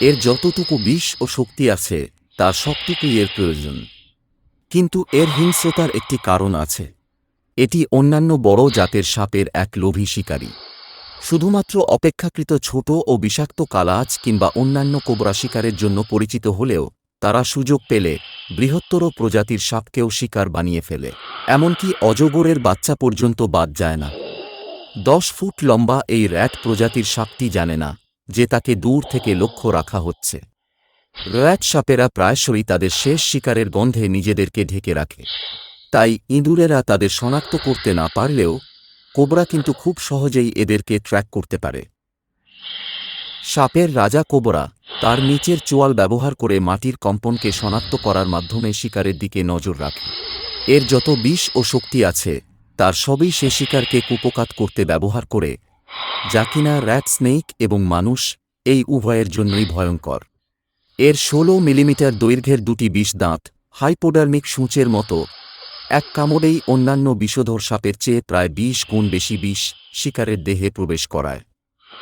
এর যতটুকু বিষ ও শক্তি আছে, তার সবটুকুই এর প্রয়োজন। কিন্তু এর হিংস্রতার একটি কারণ আছে। এটি অন্যান্য বড় জাতের সাপের এক লোভী শিকারী। শুধুমাত্র অপেক্ষাকৃত ছোট ও বিষাক্ত কালাজ কিংবা অন্যান্য কোবরা শিকারের জন্য পরিচিত হলেও, তারা সুযোগ পেলে বৃহত্তর প্রজাতির সাপকেও শিকার বানিয়ে ফেলে। এমনকি অজগরের বাচ্চা পর্যন্ত বাদ যায় না। দশ ফুট লম্বা এই র্যাট প্রজাতির সাপটি জানে না যে তাকে দূর থেকে লক্ষ্য রাখা হচ্ছে। র্যাট সাপেরা প্রায়শই তাদের শেষ শিকারের গন্ধে নিজেদেরকে ঢেকে রাখে। তাই ইঁদুরেরা তাদের শনাক্ত করতে না পারলেও কোবরা কিন্তু খুব সহজেই এদেরকে ট্র্যাক করতে পারে। সাপের রাজা কোবরা তার নিচের চোয়াল ব্যবহার করে মাটির কম্পনকে শনাক্ত করার মাধ্যমে শিকারের দিকে নজর রাখে। এর যত বিষ ও শক্তি আছে, তার সবই সে শিকারকে কুপকাত করতে ব্যবহার করে যা কিনা র্যাট স্নেক এবং মানুষ, এই উভয়ের জন্যই ভয়ঙ্কর। এর ষোলো মিলিমিটার দৈর্ঘ্যের দুটি বিষ দাঁত, হাইপোডার্মিক সূঁচের মতো। এক কামড়েই অন্যান্য বিষধর সাপের চেয়ে প্রায় বিশ গুণ বেশি বিষ শিকারের দেহে প্রবেশ করায়।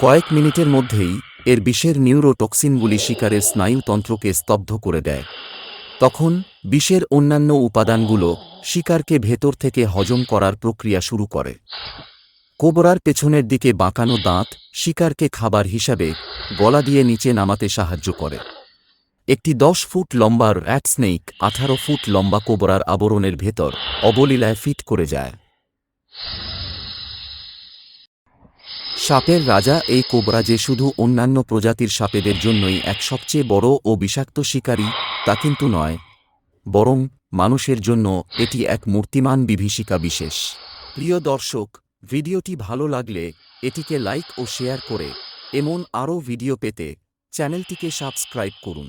কয়েক মিনিটের মধ্যেই এর বিষের নিউরোটক্সিনগুলি শিকারের স্নায়ুতন্ত্রকে স্তব্ধ করে দেয়। তখন বিষের অন্যান্য উপাদানগুলো শিকারকে ভেতর থেকে হজম করার প্রক্রিয়া শুরু করে। কোবরার পেছনের দিকে বাঁকানো দাঁত শিকারকে খাবার হিসাবে গলা দিয়ে নিচে নামাতে সাহায্য করে। একটি দশ ফুট লম্বা র্যাট স্নেক আঠারো ফুট লম্বা কোবরার আবরণের ভেতর অবলীলায় ফিট করে যায়। সাপের রাজা এই কোবরা যে শুধু অন্যান্য প্রজাতির সাপেদের জন্যই এক সবচেয়ে বড় ও বিষাক্ত শিকারী, তা কিন্তু নয়। বরং মানুষের জন্য এটি এক মূর্তিমান বিভীষিকা বিশেষ। প্রিয় দর্শক ভিডিওটি ভালো লাগলে এটিকে লাইক ও শেয়ার করে এমন আরও ভিডিও পেতে চ্যানেলটিকে সাবস্ক্রাইব করুন।